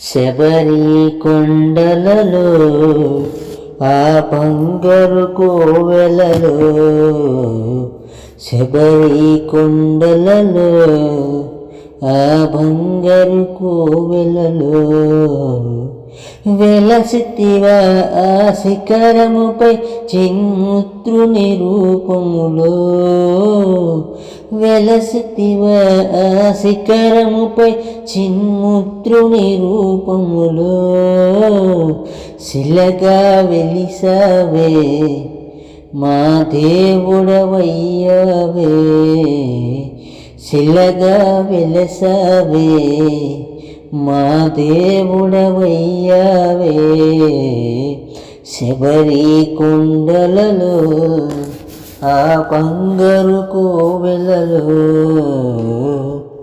శబరి కొండలలో ఆ బంగారు కోవెలలో. శబరి కొండలలో ఆ బంగారు కోవెలలో వెలసితివా ఆ శిఖరముపై చిన్ముద్రుని రూపములో. వెలసితివా ఆ శిఖరముపై చిన్ముత్రుని రూపములో. శిలగా వెలిసావే మా దేవుడవయ్యావే. శిలగా వెలసావే మా దేవుడవయ్యావే. శబరి కొండలలో ఆ పంగరు కోవెలలో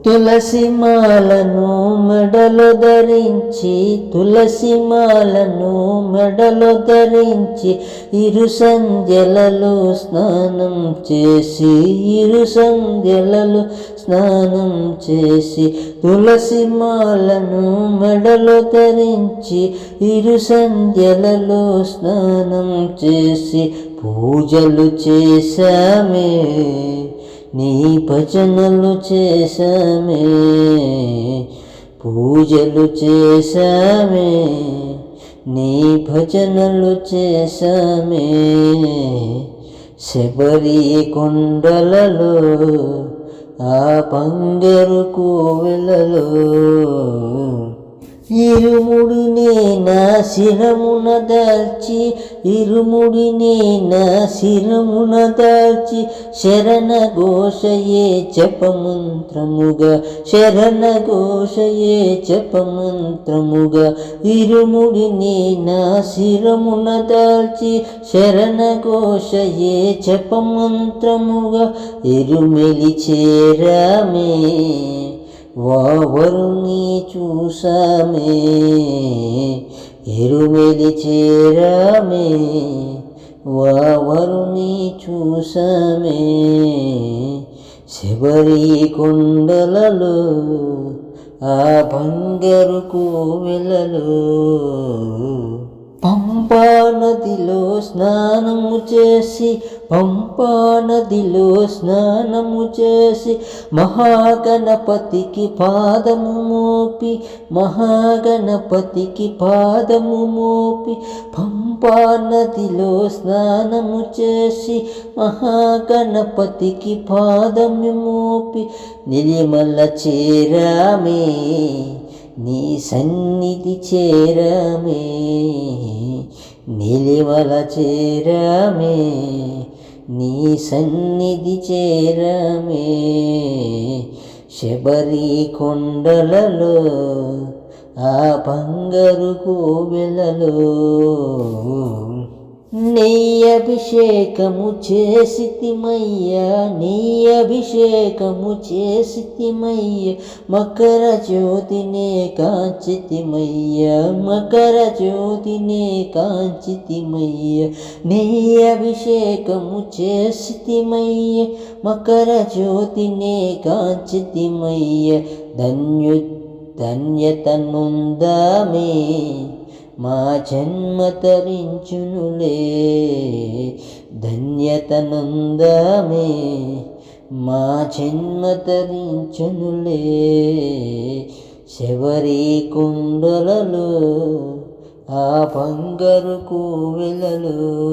తులసి మాలను మెడలో ధరించి తులసి మాలను మెడలో ధరించి ఇరు సంధ్యలలో స్నానం చేసి ఇరు సంధ్యలలో స్నానం చేసి తులసి మాలను మెడలో ధరించి ఇరు సంధ్యలలో స్నానం చేసి పూజలు చేశామే. నీ భజనలు చేశామే పూజలు చేశామే నీ భజనలు చేశామే శబరి కొండలలో ఆ పంగరు కోవెలలో ఇరుముడినే నా శిరమున దాల్చి ఇరుముడినే నా శిరమున దాల్చి శరణ ఘోషయే జపమంత్రముగా శరణ ఘోషయే జపమంత్రముగా. ఇరుముడిని నా శిరమున దాల్చి శరణ ఘోషయే జపమంత్రముగా. ఇరుమెలి చేరామే వావరుని చూసామే ఎరుమెలి చేరామే. వావరుని చూసామే శబరి కొండలలో ఆ బంగారు కోవెలలో. పంపా నదిలో స్నానము చేసి పంపా నదిలో స్నానము చేసి మహాగణపతికి పాదము మోపి మహాగణపతికి పాదము మోపి పంపా నదిలో స్నానము చేసి మహాగణపతికి పాదము మోపి. నిలిమల చేరామే నీ సన్నిధి చేరమే నిలివల చేరమే. నీ సన్నిధి చేరమే. శబరి కొండలలో ఆ బంగారు కోవెలలో నెయ్యభిషేకము చేసితిమయ్యా నెయ్యభిషేకము అభిషేకము చేసితిమయ్య మకర జ్యోతినే కాంచితిమయ్యా మకర జ్యోతినే కాంచితిమయ్య నెయ్యభిషేకము అభిషేకము చేసితిమయ్య మకర జ్యోతినే కాంచితిమయ్య ధన్యు ధన్యతనుందమే. మా జన్మ తరించునులే. ధన్యతనుందామే. మా జన్మ తరించునులే. శబరి కుండలలో ఆ బంగారు కోవెలలో